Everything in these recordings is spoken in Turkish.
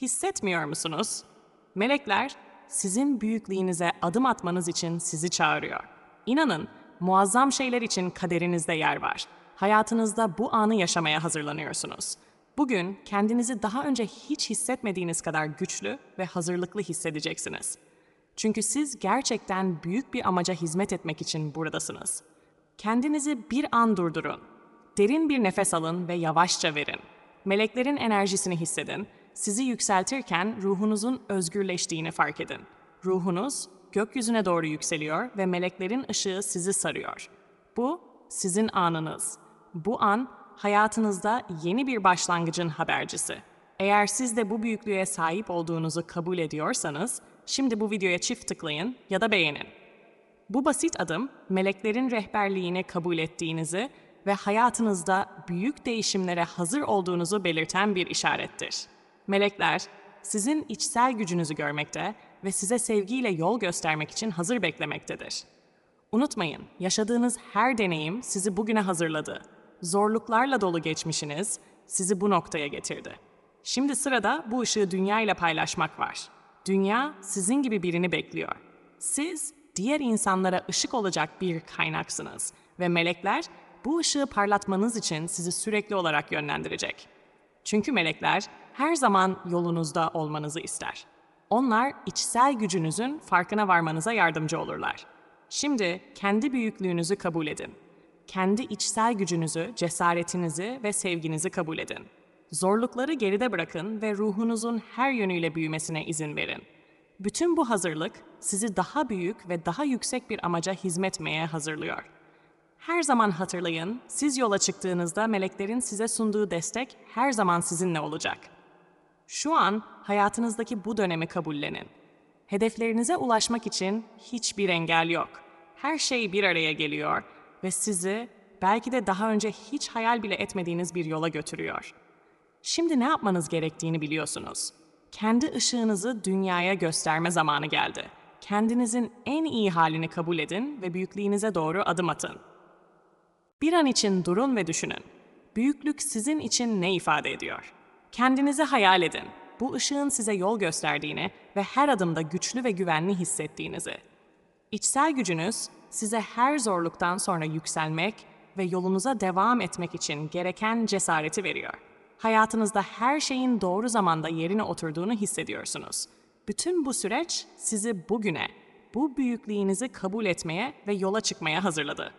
Hissetmiyor musunuz? Melekler sizin büyüklüğünüze adım atmanız için sizi çağırıyor. İnanın, muazzam şeyler için kaderinizde yer var. Hayatınızda bu anı yaşamaya hazırlanıyorsunuz. Bugün kendinizi daha önce hiç hissetmediğiniz kadar güçlü ve hazırlıklı hissedeceksiniz. Çünkü siz gerçekten büyük bir amaca hizmet etmek için buradasınız. Kendinizi bir an durdurun. Derin bir nefes alın ve yavaşça verin. Meleklerin enerjisini hissedin. Sizi yükseltirken ruhunuzun özgürleştiğini fark edin. Ruhunuz gökyüzüne doğru yükseliyor ve meleklerin ışığı sizi sarıyor. Bu sizin anınız. Bu an hayatınızda yeni bir başlangıcın habercisi. Eğer siz de bu büyüklüğe sahip olduğunuzu kabul ediyorsanız, şimdi bu videoya çift tıklayın ya da beğenin. Bu basit adım, meleklerin rehberliğini kabul ettiğinizi ve hayatınızda büyük değişimlere hazır olduğunuzu belirten bir işarettir. Melekler, sizin içsel gücünüzü görmekte ve size sevgiyle yol göstermek için hazır beklemektedir. Unutmayın, yaşadığınız her deneyim sizi bugüne hazırladı. Zorluklarla dolu geçmişiniz sizi bu noktaya getirdi. Şimdi sırada bu ışığı dünya ile paylaşmak var. Dünya sizin gibi birini bekliyor. Siz diğer insanlara ışık olacak bir kaynaksınız ve melekler bu ışığı parlatmanız için sizi sürekli olarak yönlendirecek. Çünkü melekler her zaman yolunuzda olmanızı ister. Onlar içsel gücünüzün farkına varmanıza yardımcı olurlar. Şimdi kendi büyüklüğünüzü kabul edin. Kendi içsel gücünüzü, cesaretinizi ve sevginizi kabul edin. Zorlukları geride bırakın ve ruhunuzun her yönüyle büyümesine izin verin. Bütün bu hazırlık sizi daha büyük ve daha yüksek bir amaca hizmetmeye hazırlıyor. Her zaman hatırlayın, siz yola çıktığınızda meleklerin size sunduğu destek her zaman sizinle olacak. Şu an hayatınızdaki bu dönemi kabullenin. Hedeflerinize ulaşmak için hiçbir engel yok. Her şey bir araya geliyor ve sizi belki de daha önce hiç hayal bile etmediğiniz bir yola götürüyor. Şimdi ne yapmanız gerektiğini biliyorsunuz. Kendi ışığınızı dünyaya gösterme zamanı geldi. Kendinizin en iyi halini kabul edin ve büyüklüğünüze doğru adım atın. Bir an için durun ve düşünün. Büyüklük sizin için ne ifade ediyor? Kendinizi hayal edin. Bu ışığın size yol gösterdiğini ve her adımda güçlü ve güvenli hissettiğinizi. İçsel gücünüz size her zorluktan sonra yükselmek ve yolunuza devam etmek için gereken cesareti veriyor. Hayatınızda her şeyin doğru zamanda yerine oturduğunu hissediyorsunuz. Bütün bu süreç sizi bugüne, bu büyüklüğünüzü kabul etmeye ve yola çıkmaya hazırladı.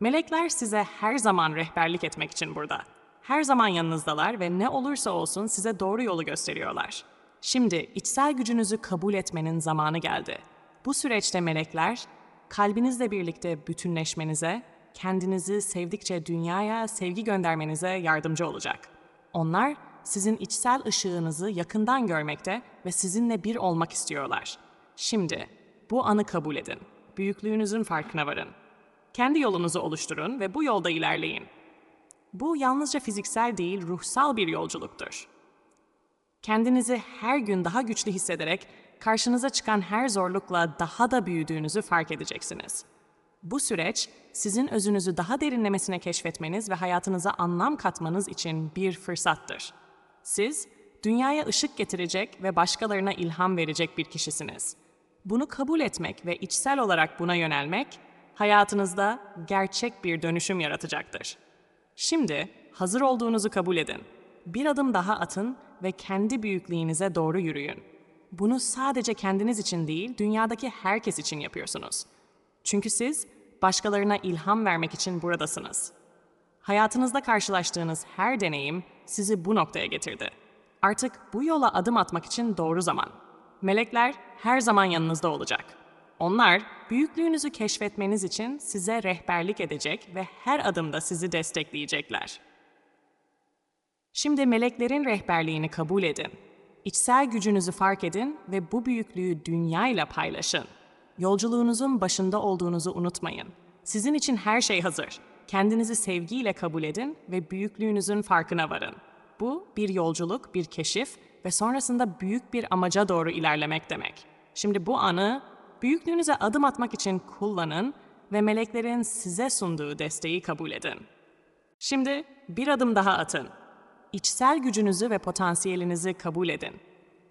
Melekler size her zaman rehberlik etmek için burada. Her zaman yanınızdalar ve ne olursa olsun size doğru yolu gösteriyorlar. Şimdi içsel gücünüzü kabul etmenin zamanı geldi. Bu süreçte melekler, kalbinizle birlikte bütünleşmenize, kendinizi sevdikçe dünyaya sevgi göndermenize yardımcı olacak. Onlar sizin içsel ışığınızı yakından görmekte ve sizinle bir olmak istiyorlar. Şimdi bu anı kabul edin. Büyüklüğünüzün farkına varın. Kendi yolunuzu oluşturun ve bu yolda ilerleyin. Bu yalnızca fiziksel değil, ruhsal bir yolculuktur. Kendinizi her gün daha güçlü hissederek karşınıza çıkan her zorlukla daha da büyüdüğünüzü fark edeceksiniz. Bu süreç sizin özünüzü daha derinlemesine keşfetmeniz ve hayatınıza anlam katmanız için bir fırsattır. Siz dünyaya ışık getirecek ve başkalarına ilham verecek bir kişisiniz. Bunu kabul etmek ve içsel olarak buna yönelmek hayatınızda gerçek bir dönüşüm yaratacaktır. Şimdi hazır olduğunuzu kabul edin. Bir adım daha atın ve kendi büyüklüğünüze doğru yürüyün. Bunu sadece kendiniz için değil, dünyadaki herkes için yapıyorsunuz. Çünkü siz başkalarına ilham vermek için buradasınız. Hayatınızda karşılaştığınız her deneyim sizi bu noktaya getirdi. Artık bu yola adım atmak için doğru zaman. Melekler her zaman yanınızda olacak. Onlar büyüklüğünüzü keşfetmeniz için size rehberlik edecek ve her adımda sizi destekleyecekler. Şimdi meleklerin rehberliğini kabul edin. İçsel gücünüzü fark edin ve bu büyüklüğü dünyayla paylaşın. Yolculuğunuzun başında olduğunuzu unutmayın. Sizin için her şey hazır. Kendinizi sevgiyle kabul edin ve büyüklüğünüzün farkına varın. Bu bir yolculuk, bir keşif ve sonrasında büyük bir amaca doğru ilerlemek demek. Şimdi bu anı büyüklüğünüze adım atmak için kullanın ve meleklerin size sunduğu desteği kabul edin. Şimdi bir adım daha atın. İçsel gücünüzü ve potansiyelinizi kabul edin.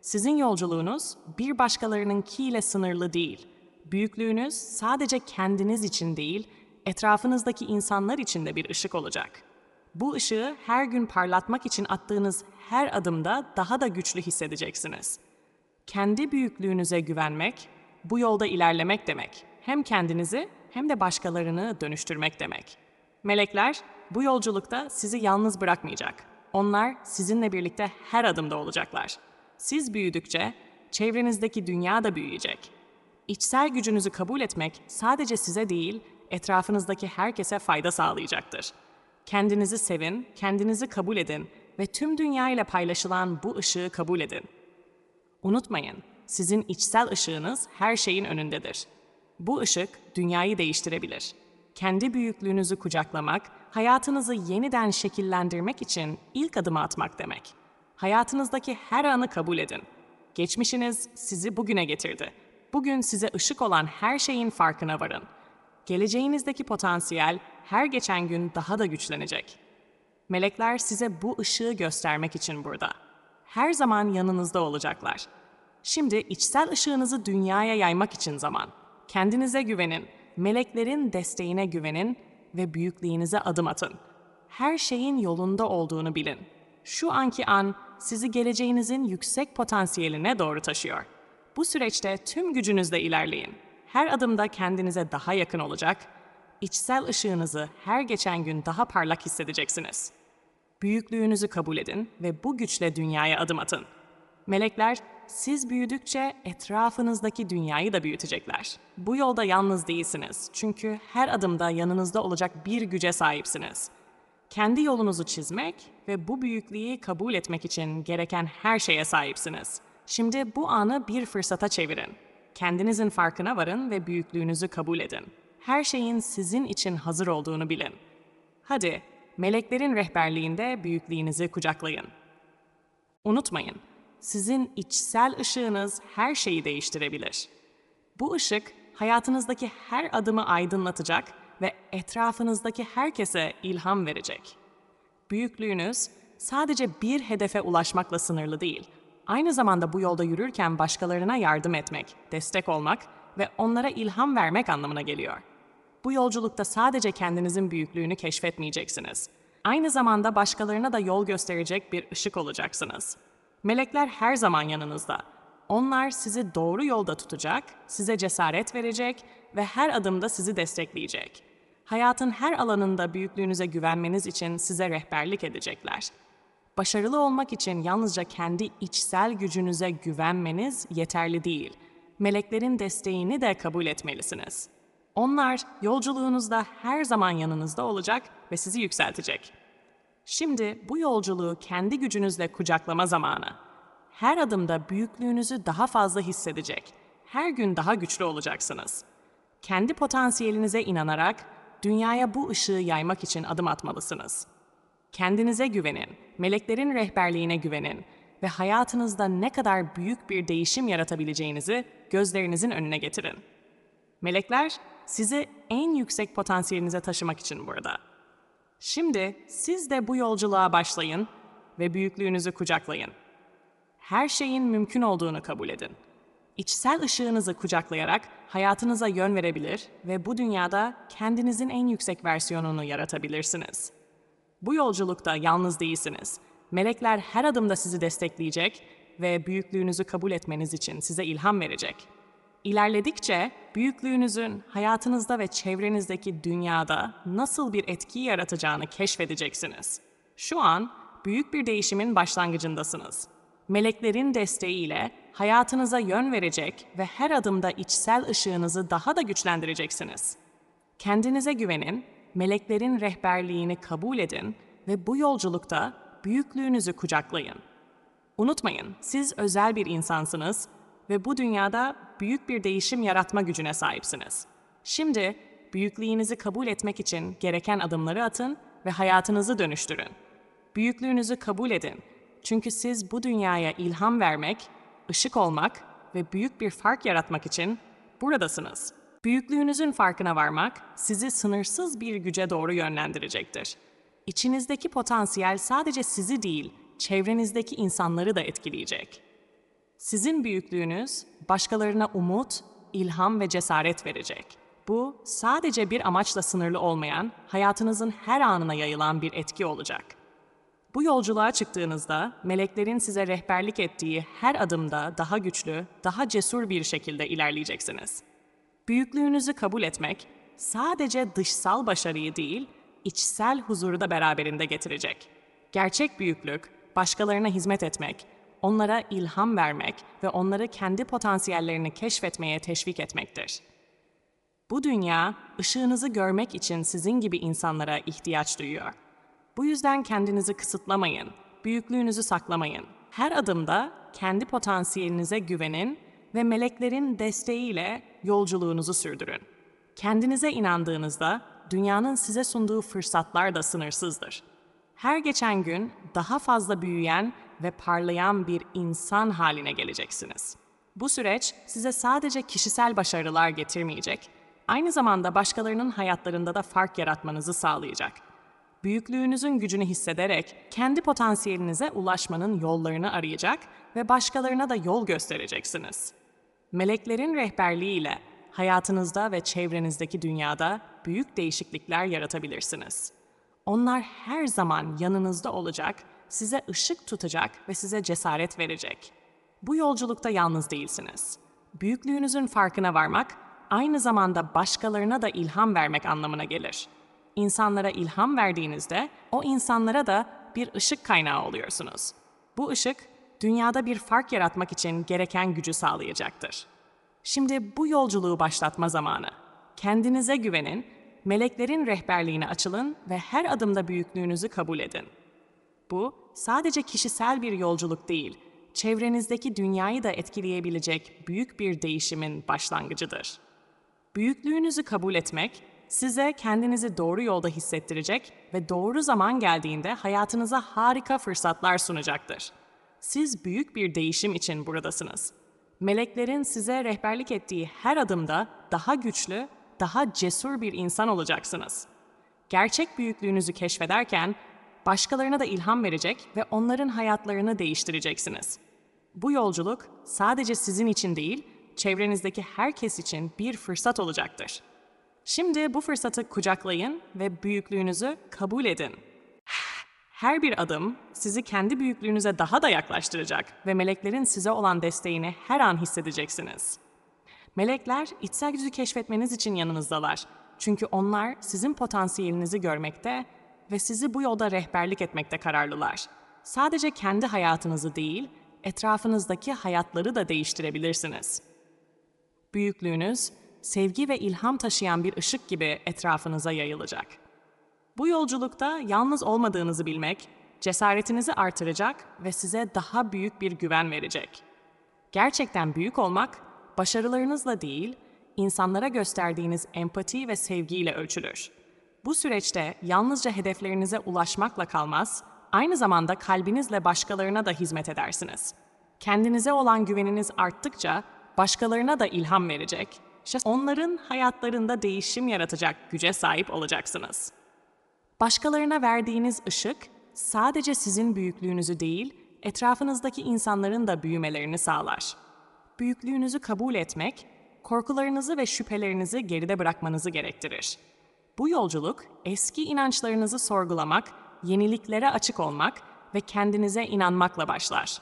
Sizin yolculuğunuz bir başkalarınınkiyle sınırlı değil. Büyüklüğünüz sadece kendiniz için değil, etrafınızdaki insanlar için de bir ışık olacak. Bu ışığı her gün parlatmak için attığınız her adımda daha da güçlü hissedeceksiniz. Kendi büyüklüğünüze güvenmek, bu yolda ilerlemek demek. Hem kendinizi hem de başkalarını dönüştürmek demek. Melekler bu yolculukta sizi yalnız bırakmayacak. Onlar sizinle birlikte her adımda olacaklar. Siz büyüdükçe çevrenizdeki dünya da büyüyecek. İçsel gücünüzü kabul etmek sadece size değil, etrafınızdaki herkese fayda sağlayacaktır. Kendinizi sevin, kendinizi kabul edin ve tüm dünya ile paylaşılan bu ışığı kabul edin. Unutmayın, sizin içsel ışığınız her şeyin önündedir. Bu ışık dünyayı değiştirebilir. Kendi büyüklüğünüzü kucaklamak, hayatınızı yeniden şekillendirmek için ilk adımı atmak demek. Hayatınızdaki her anı kabul edin. Geçmişiniz sizi bugüne getirdi. Bugün size ışık olan her şeyin farkına varın. Geleceğinizdeki potansiyel her geçen gün daha da güçlenecek. Melekler size bu ışığı göstermek için burada. Her zaman yanınızda olacaklar. Şimdi içsel ışığınızı dünyaya yaymak için zaman. Kendinize güvenin, meleklerin desteğine güvenin ve büyüklüğünüze adım atın. Her şeyin yolunda olduğunu bilin. Şu anki an sizi geleceğinizin yüksek potansiyeline doğru taşıyor. Bu süreçte tüm gücünüzle ilerleyin. Her adımda kendinize daha yakın olacak, içsel ışığınızı her geçen gün daha parlak hissedeceksiniz. Büyüklüğünüzü kabul edin ve bu güçle dünyaya adım atın. Melekler siz büyüdükçe etrafınızdaki dünyayı da büyütecekler. Bu yolda yalnız değilsiniz çünkü her adımda yanınızda olacak bir güce sahipsiniz. Kendi yolunuzu çizmek ve bu büyüklüğü kabul etmek için gereken her şeye sahipsiniz. Şimdi bu anı bir fırsata çevirin. Kendinizin farkına varın ve büyüklüğünüzü kabul edin. Her şeyin sizin için hazır olduğunu bilin. Hadi, meleklerin rehberliğinde büyüklüğünüzü kucaklayın. Unutmayın, sizin içsel ışığınız her şeyi değiştirebilir. Bu ışık hayatınızdaki her adımı aydınlatacak ve etrafınızdaki herkese ilham verecek. Büyüklüğünüz sadece bir hedefe ulaşmakla sınırlı değil. Aynı zamanda bu yolda yürürken başkalarına yardım etmek, destek olmak ve onlara ilham vermek anlamına geliyor. Bu yolculukta sadece kendinizin büyüklüğünü keşfetmeyeceksiniz. Aynı zamanda başkalarına da yol gösterecek bir ışık olacaksınız. Melekler her zaman yanınızda. Onlar sizi doğru yolda tutacak, size cesaret verecek ve her adımda sizi destekleyecek. Hayatın her alanında büyüklüğünüze güvenmeniz için size rehberlik edecekler. Başarılı olmak için yalnızca kendi içsel gücünüze güvenmeniz yeterli değil. Meleklerin desteğini de kabul etmelisiniz. Onlar yolculuğunuzda her zaman yanınızda olacak ve sizi yükseltecek. Şimdi bu yolculuğu kendi gücünüzle kucaklama zamanı. Her adımda büyüklüğünüzü daha fazla hissedecek. Her gün daha güçlü olacaksınız. Kendi potansiyelinize inanarak dünyaya bu ışığı yaymak için adım atmalısınız. Kendinize güvenin, meleklerin rehberliğine güvenin ve hayatınızda ne kadar büyük bir değişim yaratabileceğinizi gözlerinizin önüne getirin. Melekler sizi en yüksek potansiyelinize taşımak için burada. Şimdi siz de bu yolculuğa başlayın ve büyüklüğünüzü kucaklayın. Her şeyin mümkün olduğunu kabul edin. İçsel ışığınızı kucaklayarak hayatınıza yön verebilir ve bu dünyada kendinizin en yüksek versiyonunu yaratabilirsiniz. Bu yolculukta yalnız değilsiniz. Melekler her adımda sizi destekleyecek ve büyüklüğünüzü kabul etmeniz için size ilham verecek. İlerledikçe büyüklüğünüzün hayatınızda ve çevrenizdeki dünyada nasıl bir etki yaratacağını keşfedeceksiniz. Şu an büyük bir değişimin başlangıcındasınız. Meleklerin desteğiyle hayatınıza yön verecek ve her adımda içsel ışığınızı daha da güçlendireceksiniz. Kendinize güvenin, meleklerin rehberliğini kabul edin ve bu yolculukta büyüklüğünüzü kucaklayın. Unutmayın, siz özel bir insansınız ve bu dünyada büyük bir değişim yaratma gücüne sahipsiniz. Şimdi büyüklüğünüzü kabul etmek için gereken adımları atın ve hayatınızı dönüştürün. Büyüklüğünüzü kabul edin. Çünkü siz bu dünyaya ilham vermek, ışık olmak ve büyük bir fark yaratmak için buradasınız. Büyüklüğünüzün farkına varmak sizi sınırsız bir güce doğru yönlendirecektir. İçinizdeki potansiyel sadece sizi değil, çevrenizdeki insanları da etkileyecek. Sizin büyüklüğünüz başkalarına umut, ilham ve cesaret verecek. Bu sadece bir amaçla sınırlı olmayan, hayatınızın her anına yayılan bir etki olacak. Bu yolculuğa çıktığınızda meleklerin size rehberlik ettiği her adımda daha güçlü, daha cesur bir şekilde ilerleyeceksiniz. Büyüklüğünüzü kabul etmek sadece dışsal başarıyı değil, içsel huzuru da beraberinde getirecek. Gerçek büyüklük, başkalarına hizmet etmek, onlara ilham vermek ve onları kendi potansiyellerini keşfetmeye teşvik etmektir. Bu dünya, ışığınızı görmek için sizin gibi insanlara ihtiyaç duyuyor. Bu yüzden kendinizi kısıtlamayın, büyüklüğünüzü saklamayın. Her adımda kendi potansiyelinize güvenin ve meleklerin desteğiyle yolculuğunuzu sürdürün. Kendinize inandığınızda dünyanın size sunduğu fırsatlar da sınırsızdır. Her geçen gün daha fazla büyüyen ve parlayan bir insan haline geleceksiniz. Bu süreç size sadece kişisel başarılar getirmeyecek, aynı zamanda başkalarının hayatlarında da fark yaratmanızı sağlayacak. Büyüklüğünüzün gücünü hissederek kendi potansiyelinize ulaşmanın yollarını arayacak ve başkalarına da yol göstereceksiniz. Meleklerin rehberliğiyle hayatınızda ve çevrenizdeki dünyada büyük değişiklikler yaratabilirsiniz. Onlar her zaman yanınızda olacak, size ışık tutacak ve size cesaret verecek. Bu yolculukta yalnız değilsiniz. Büyüklüğünüzün farkına varmak, aynı zamanda başkalarına da ilham vermek anlamına gelir. İnsanlara ilham verdiğinizde, o insanlara da bir ışık kaynağı oluyorsunuz. Bu ışık, dünyada bir fark yaratmak için gereken gücü sağlayacaktır. Şimdi bu yolculuğu başlatma zamanı. Kendinize güvenin, meleklerin rehberliğine açılın ve her adımda büyüklüğünüzü kabul edin. Bu sadece kişisel bir yolculuk değil, çevrenizdeki dünyayı da etkileyebilecek büyük bir değişimin başlangıcıdır. Büyüklüğünüzü kabul etmek, size kendinizi doğru yolda hissettirecek ve doğru zaman geldiğinde hayatınıza harika fırsatlar sunacaktır. Siz büyük bir değişim için buradasınız. Meleklerin size rehberlik ettiği her adımda daha güçlü, daha cesur bir insan olacaksınız. Gerçek büyüklüğünüzü keşfederken başkalarına da ilham verecek ve onların hayatlarını değiştireceksiniz. Bu yolculuk sadece sizin için değil, çevrenizdeki herkes için bir fırsat olacaktır. Şimdi bu fırsatı kucaklayın ve büyüklüğünüzü kabul edin. Her bir adım sizi kendi büyüklüğünüze daha da yaklaştıracak ve meleklerin size olan desteğini her an hissedeceksiniz. Melekler içsel gücü keşfetmeniz için yanınızdalar. Çünkü onlar sizin potansiyelinizi görmekte ve sizi bu yolda rehberlik etmekte kararlılar. Sadece kendi hayatınızı değil, etrafınızdaki hayatları da değiştirebilirsiniz. Büyüklüğünüz, sevgi ve ilham taşıyan bir ışık gibi etrafınıza yayılacak. Bu yolculukta yalnız olmadığınızı bilmek, cesaretinizi artıracak ve size daha büyük bir güven verecek. Gerçekten büyük olmak, başarılarınızla değil, insanlara gösterdiğiniz empati ve sevgiyle ölçülür. Bu süreçte yalnızca hedeflerinize ulaşmakla kalmaz, aynı zamanda kalbinizle başkalarına da hizmet edersiniz. Kendinize olan güveniniz arttıkça başkalarına da ilham verecek, onların hayatlarında değişim yaratacak güce sahip olacaksınız. Başkalarına verdiğiniz ışık sadece sizin büyüklüğünüzü değil, etrafınızdaki insanların da büyümelerini sağlar. Büyüklüğünüzü kabul etmek, korkularınızı ve şüphelerinizi geride bırakmanızı gerektirir. Bu yolculuk eski inançlarınızı sorgulamak, yeniliklere açık olmak ve kendinize inanmakla başlar.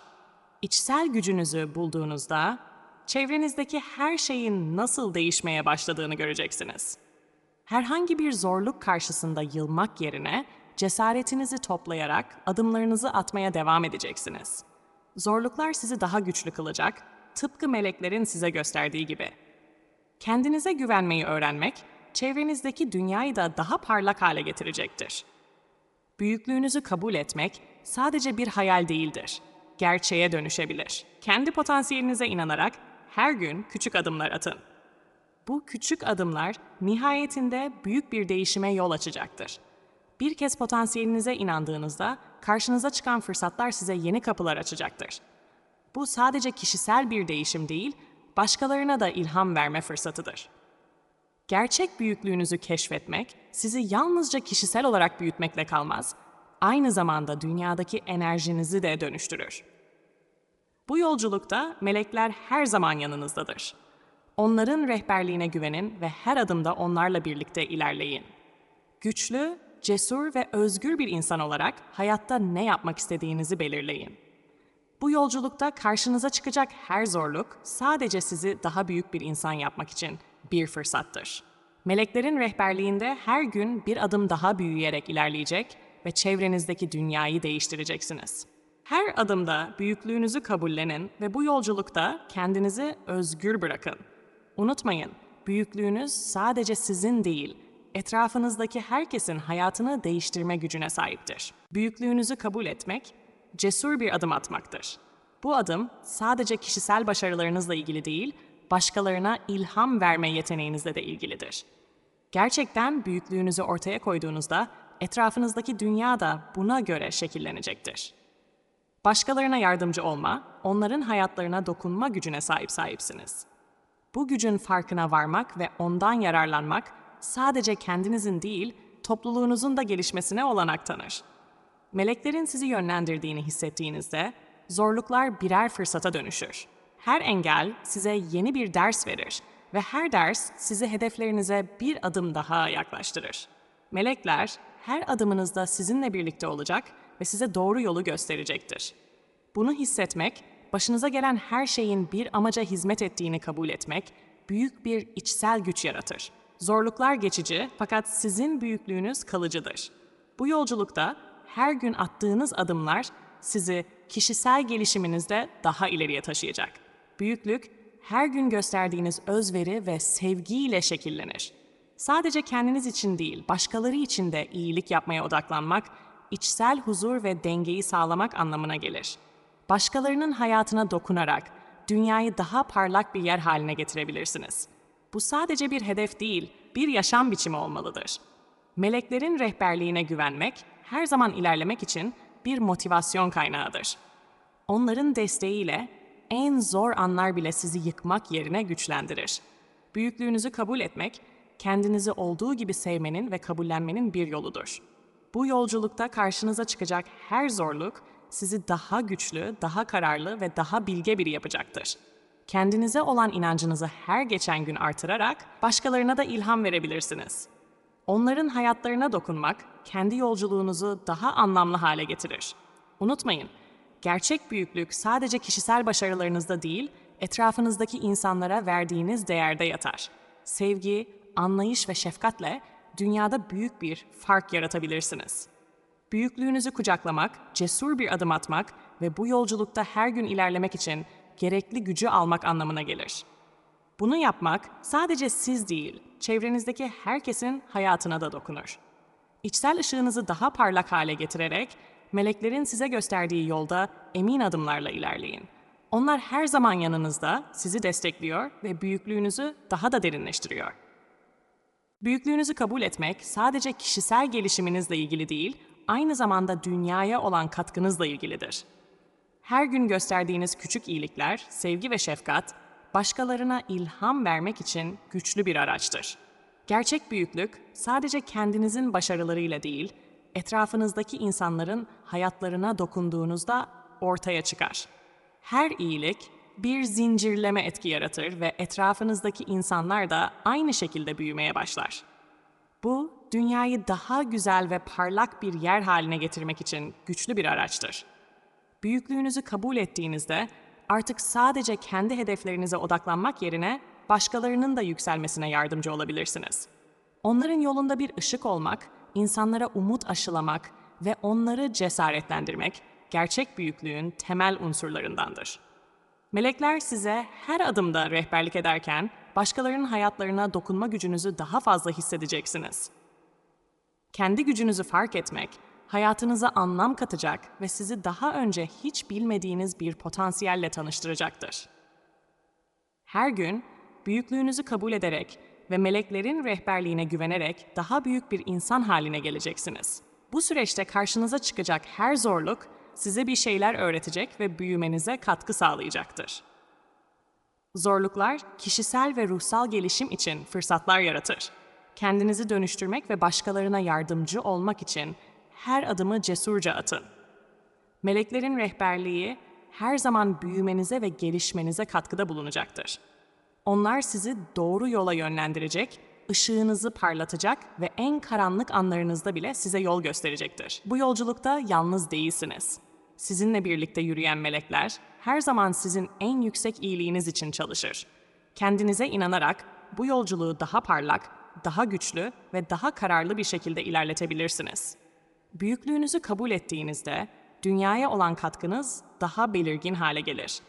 İçsel gücünüzü bulduğunuzda çevrenizdeki her şeyin nasıl değişmeye başladığını göreceksiniz. Herhangi bir zorluk karşısında yılmak yerine cesaretinizi toplayarak adımlarınızı atmaya devam edeceksiniz. Zorluklar sizi daha güçlü kılacak, tıpkı meleklerin size gösterdiği gibi. Kendinize güvenmeyi öğrenmek, çevrenizdeki dünyayı da daha parlak hale getirecektir. Büyüklüğünüzü kabul etmek sadece bir hayal değildir. Gerçeğe dönüşebilir. Kendi potansiyelinize inanarak her gün küçük adımlar atın. Bu küçük adımlar nihayetinde büyük bir değişime yol açacaktır. Bir kez potansiyelinize inandığınızda karşınıza çıkan fırsatlar size yeni kapılar açacaktır. Bu sadece kişisel bir değişim değil, başkalarına da ilham verme fırsatıdır. Gerçek büyüklüğünüzü keşfetmek sizi yalnızca kişisel olarak büyütmekle kalmaz, aynı zamanda dünyadaki enerjinizi de dönüştürür. Bu yolculukta melekler her zaman yanınızdadır. Onların rehberliğine güvenin ve her adımda onlarla birlikte ilerleyin. Güçlü, cesur ve özgür bir insan olarak hayatta ne yapmak istediğinizi belirleyin. Bu yolculukta karşınıza çıkacak her zorluk sadece sizi daha büyük bir insan yapmak için bir fırsattır. Meleklerin rehberliğinde her gün bir adım daha büyüyerek ilerleyecek ve çevrenizdeki dünyayı değiştireceksiniz. Her adımda büyüklüğünüzü kabullenin ve bu yolculukta kendinizi özgür bırakın. Unutmayın, büyüklüğünüz sadece sizin değil, etrafınızdaki herkesin hayatını değiştirme gücüne sahiptir. Büyüklüğünüzü kabul etmek, cesur bir adım atmaktır. Bu adım sadece kişisel başarılarınızla ilgili değil, başkalarına ilham verme yeteneğinizle de ilgilidir. Gerçekten büyüklüğünüzü ortaya koyduğunuzda etrafınızdaki dünya da buna göre şekillenecektir. Başkalarına yardımcı olma, onların hayatlarına dokunma gücüne sahip sahipsiniz. Bu gücün farkına varmak ve ondan yararlanmak sadece kendinizin değil, topluluğunuzun da gelişmesine olanak tanır. Meleklerin sizi yönlendirdiğini hissettiğinizde zorluklar birer fırsata dönüşür. Her engel size yeni bir ders verir ve her ders sizi hedeflerinize bir adım daha yaklaştırır. Melekler her adımınızda sizinle birlikte olacak ve size doğru yolu gösterecektir. Bunu hissetmek, başınıza gelen her şeyin bir amaca hizmet ettiğini kabul etmek, büyük bir içsel güç yaratır. Zorluklar geçici fakat sizin büyüklüğünüz kalıcıdır. Bu yolculukta her gün attığınız adımlar sizi kişisel gelişiminizde daha ileriye taşıyacak. Büyüklük, her gün gösterdiğiniz özveri ve sevgiyle şekillenir. Sadece kendiniz için değil, başkaları için de iyilik yapmaya odaklanmak, içsel huzur ve dengeyi sağlamak anlamına gelir. Başkalarının hayatına dokunarak dünyayı daha parlak bir yer haline getirebilirsiniz. Bu sadece bir hedef değil, bir yaşam biçimi olmalıdır. Meleklerin rehberliğine güvenmek, her zaman ilerlemek için bir motivasyon kaynağıdır. Onların desteğiyle en zor anlar bile sizi yıkmak yerine güçlendirir. Büyüklüğünüzü kabul etmek, kendinizi olduğu gibi sevmenin ve kabullenmenin bir yoludur. Bu yolculukta karşınıza çıkacak her zorluk sizi daha güçlü, daha kararlı ve daha bilge biri yapacaktır. Kendinize olan inancınızı her geçen gün artırarak başkalarına da ilham verebilirsiniz. Onların hayatlarına dokunmak kendi yolculuğunuzu daha anlamlı hale getirir. Unutmayın, gerçek büyüklük sadece kişisel başarılarınızda değil, etrafınızdaki insanlara verdiğiniz değerde yatar. Sevgi, anlayış ve şefkatle dünyada büyük bir fark yaratabilirsiniz. Büyüklüğünüzü kucaklamak, cesur bir adım atmak ve bu yolculukta her gün ilerlemek için gerekli gücü almak anlamına gelir. Bunu yapmak sadece siz değil, çevrenizdeki herkesin hayatına da dokunur. İçsel ışığınızı daha parlak hale getirerek meleklerin size gösterdiği yolda emin adımlarla ilerleyin. Onlar her zaman yanınızda, sizi destekliyor ve büyüklüğünüzü daha da derinleştiriyor. Büyüklüğünüzü kabul etmek sadece kişisel gelişiminizle ilgili değil, aynı zamanda dünyaya olan katkınızla ilgilidir. Her gün gösterdiğiniz küçük iyilikler, sevgi ve şefkat, başkalarına ilham vermek için güçlü bir araçtır. Gerçek büyüklük sadece kendinizin başarılarıyla değil, etrafınızdaki insanların hayatlarına dokunduğunuzda ortaya çıkar. Her iyilik bir zincirleme etki yaratır ve etrafınızdaki insanlar da aynı şekilde büyümeye başlar. Bu, dünyayı daha güzel ve parlak bir yer haline getirmek için güçlü bir araçtır. Büyüklüğünüzü kabul ettiğinizde artık sadece kendi hedeflerinize odaklanmak yerine başkalarının da yükselmesine yardımcı olabilirsiniz. Onların yolunda bir ışık olmak, insanlara umut aşılamak ve onları cesaretlendirmek gerçek büyüklüğün temel unsurlarındandır. Melekler size her adımda rehberlik ederken başkalarının hayatlarına dokunma gücünüzü daha fazla hissedeceksiniz. Kendi gücünüzü fark etmek, hayatınıza anlam katacak ve sizi daha önce hiç bilmediğiniz bir potansiyelle tanıştıracaktır. Her gün büyüklüğünüzü kabul ederek ve meleklerin rehberliğine güvenerek daha büyük bir insan haline geleceksiniz. Bu süreçte karşınıza çıkacak her zorluk size bir şeyler öğretecek ve büyümenize katkı sağlayacaktır. Zorluklar kişisel ve ruhsal gelişim için fırsatlar yaratır. Kendinizi dönüştürmek ve başkalarına yardımcı olmak için her adımı cesurca atın. Meleklerin rehberliği her zaman büyümenize ve gelişmenize katkıda bulunacaktır. Onlar sizi doğru yola yönlendirecek, ışığınızı parlatacak ve en karanlık anlarınızda bile size yol gösterecektir. Bu yolculukta yalnız değilsiniz. Sizinle birlikte yürüyen melekler her zaman sizin en yüksek iyiliğiniz için çalışır. Kendinize inanarak bu yolculuğu daha parlak, daha güçlü ve daha kararlı bir şekilde ilerletebilirsiniz. Büyüklüğünüzü kabul ettiğinizde dünyaya olan katkınız daha belirgin hale gelir.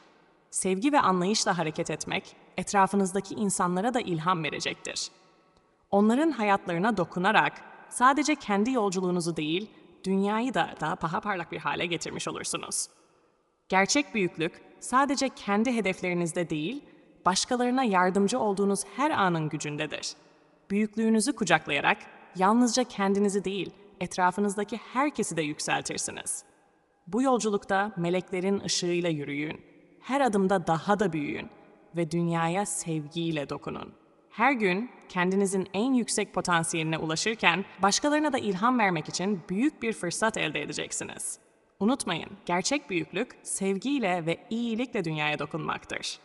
Sevgi ve anlayışla hareket etmek etrafınızdaki insanlara da ilham verecektir. Onların hayatlarına dokunarak sadece kendi yolculuğunuzu değil, dünyayı da daha daha parlak bir hale getirmiş olursunuz. Gerçek büyüklük sadece kendi hedeflerinizde değil, başkalarına yardımcı olduğunuz her anın gücündedir. Büyüklüğünüzü kucaklayarak yalnızca kendinizi değil, etrafınızdaki herkesi de yükseltirsiniz. Bu yolculukta meleklerin ışığıyla yürüyün. Her adımda daha da büyüyün ve dünyaya sevgiyle dokunun. Her gün kendinizin en yüksek potansiyeline ulaşırken başkalarına da ilham vermek için büyük bir fırsat elde edeceksiniz. Unutmayın, gerçek büyüklük sevgiyle ve iyilikle dünyaya dokunmaktır.